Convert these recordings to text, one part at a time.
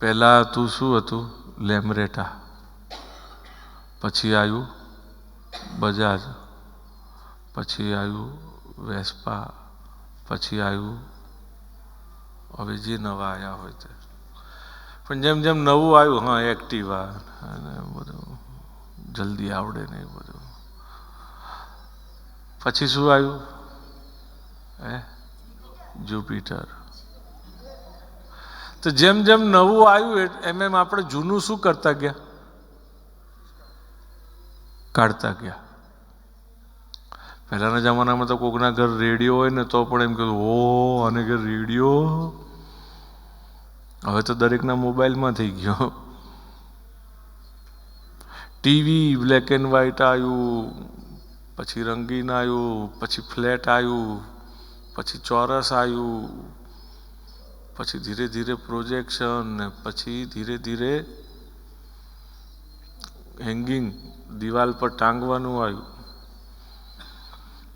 પહેલાં હતું શું હતું? લેમરેટા. પછી આવ્યું બજાજ. પછી આવ્યું વેસ્પા. પછી આવ્યું હવે જે નવા આવ્યા હોય તે પણ જેમ જેમ નવું આવ્યું, હા, એક્ટિવા અને બધું. જલ્દી આવડે ને એ બધું. પછી શું આવ્યું? હે? જુપિટર. તો જેમ જેમ નવું આવ્યું એમ એમ આપણે જૂનું શું કરતા ગયા? કાઢતા ગયા. પહેલાંના જમાનામાં તો કોકના ઘર રેડિયો હોય ને તો પણ એમ કીધું ઓ અને કે રેડિયો? હવે તો દરેકના મોબાઈલમાં થઈ ગયો. ટીવી બ્લેક એન્ડ વ્હાઈટ આવ્યું, પછી રંગીન આવ્યું, પછી ફ્લેટ આવ્યું, પછી ચોરસ આવ્યું પછી ધીરે ધીરે પ્રોજેક્શન ને પછી ધીરે ધીરે હેંગિંગ, દિવાલ પર ટાંગવાનું આવ્યું.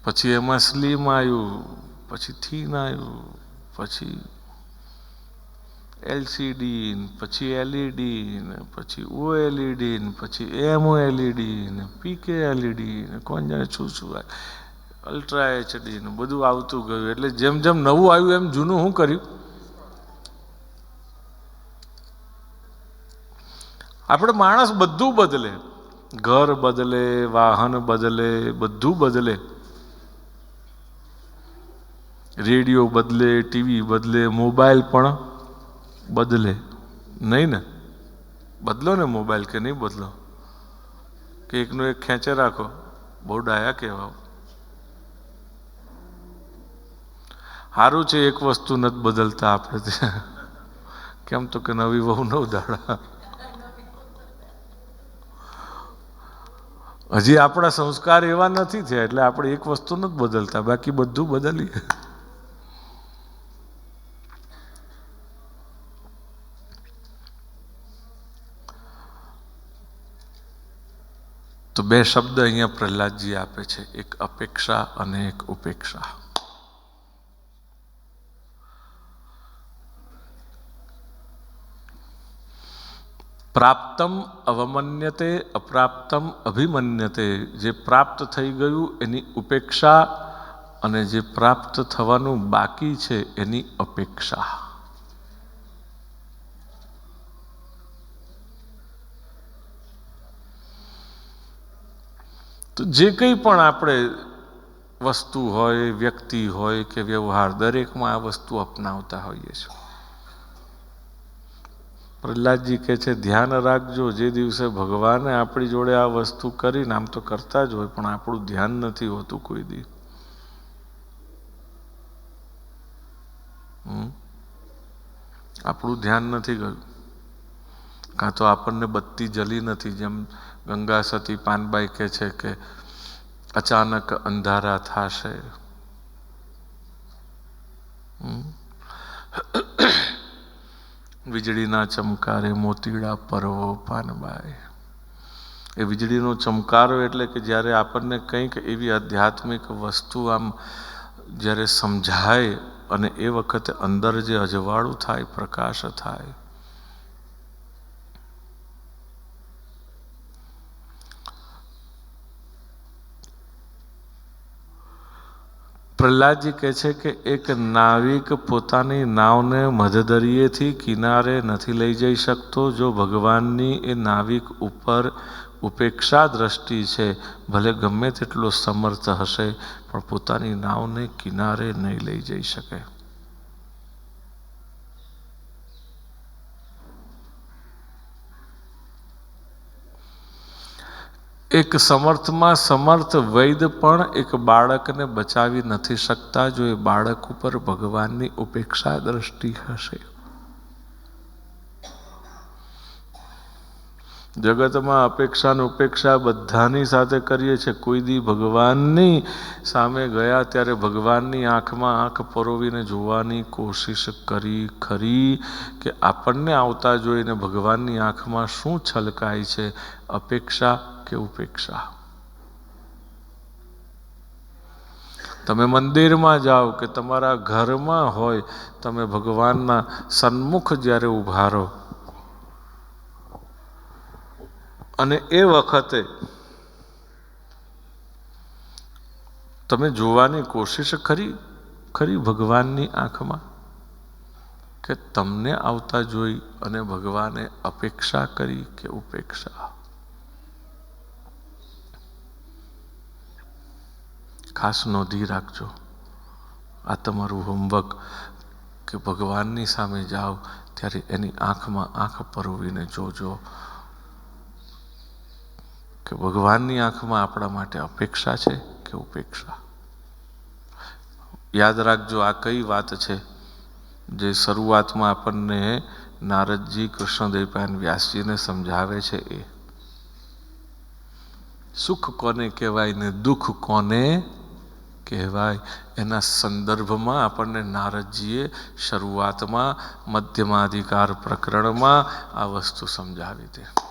પછી એમાં સ્લીમ આવ્યું, પછી થીન આવ્યું, પછી એલસીડી પછી એલઈડી ને પછી ઓએલઈડી ને પછી એમઓ એલઈડી ને પીકે એલઈડી ને કોણ જાણે શું શું અલ્ટ્રા એચડી ને બધું આવતું ગયું. એટલે જેમ જેમ નવું આવ્યું એમ જૂનું હું કર્યું. આપણે માણસ બધું બદલે. ઘર બદલે, વાહન બદલે, બધું બદલે. રેડિયો બદલે, ટીવી બદલે, મોબાઈલ પણ બદલે. નહીં ને? બદલો ને મોબાઈલ કે નહીં બદલો? કે એકનો એક ખેંચે રાખો. બહુ ડાયા કહેવાઓ. સારું છે એક વસ્તુ નથી બદલતા આપણે કેમ તો કે નવી વહુ નવ દાડા હજી આપણા સંસ્કાર એવા નથી થયા, એટલે આપણે એક વસ્તુ નથી બદલતા, બાકી બધું બદલીએ. તો બે શબ્દ અહીંયા પ્રહલાદજી આપે છે, એક અપેક્ષા અને એક ઉપેક્ષા. પ્રાપ્તમ અવમન્યતે, અપ્રાપ્તમ અભિમન્યતે, જે પ્રાપ્ત થઈ ગયું એની ઉપેક્ષા અને જે પ્રાપ્ત થવાનું બાકી છે એની અપેક્ષા. તો જે કંઈ પણ આપણે વસ્તુ હોય, વ્યક્તિ હોય કે વ્યવહાર, દરેકમાં આ વસ્તુ અપનાવતા હોઈએ છીએ. પ્રહલાદજી કહે છે, ધ્યાન રાખજો, જે દિવસે ભગવાને આપણી જોડે આ વસ્તુ કરીને, આમ તો કરતા જ હોય, પણ આપણું ધ્યાન નથી હોતું કોઈ દી. આપણું ધ્યાન નથી ગયું. કાં તો આપણને બત્તી જલી નથી, જેમ ગંગા સતી પાનબાઈ કહે છે કે, અચાનક અંધારા થશે. વીજળીના ચમકારે મોતીડા પર્વો પાનબાઈ. એ વીજળીનો ચમકારો એટલે કે જ્યારે આપણને કંઈક એવી આધ્યાત્મિક વસ્તુ આમ જ્યારે સમજાય અને એ વખતે અંદર જે અજવાળું થાય, પ્રકાશ થાય પ્રહલાદજી કહે છે કે એક નાવિક પોતાની નાવને મધદરિયેથી કિનારે નથી લઈ જઈ શકતો, જો ભગવાનની એ નાવિક ઉપર ઉપેક્ષા દ્રષ્ટિ છે, ભલે ગમે તેટલો સમર્થ હશે, પણ પોતાની નાવને કિનારે નહીં લઈ જઈ શકે. એક સમર્થમાં સમર્થ વૈદ પણ એક બાળકને બચાવી નથી શકતા જો એ બાળક ઉપર ભગવાનની ઉપેક્ષા દ્રષ્ટિ હશે. જગતમાં અપેક્ષા ઉપેક્ષા બધાની સાથે કરીએ છીએ. કોઈ દી ભગવાનની સામે ગયા ત્યારે ભગવાનની આંખમાં આંખ પરોવીને જોવાની કોશિશ કરી, ખરી કે આપણને આવતા જોઈને ભગવાનની આંખમાં શું છલકાય છે? અપેક્ષા કે ઉપેક્ષા? તમે મંદિરમાં જાઓ કે તમારા ઘરમાં હોય, તમે ભગવાનના સન્મુખ જ્યારે ઊભા રહો અને એ વખતે તમે જોવાની કોશિશ ખરી ખરી ભગવાનની આંખમાં? કે તમને આવતા જોઈ અને ભગવાને અપેક્ષા કરી કે ઉપેક્ષા? ખાસ નોંધી રાખજો. આ તમારું હોમવર્ક કે ભગવાનની સામે જાઓ, ત્યારે એની આંખમાં આંખ પરવીને જોજો. કે ભગવાનની આંખમાં આપણા માટે અપેક્ષા છે કે ઉપેક્ષા? યાદ રાખજો, આ કઈ વાત છે જે શરૂઆતમાં આપણને નારદજી કૃષ્ણદેવપાયન વ્યાસજીને સમજાવે છે એ? સુખ કોને કહેવાય ને દુઃખ કોને કહેવાય? એના સંદર્ભમાં આપણને નારદજીએ શરૂઆતમાં મધ્યમાધિકાર પ્રકરણમાં આ વસ્તુ સમજાવી હતી.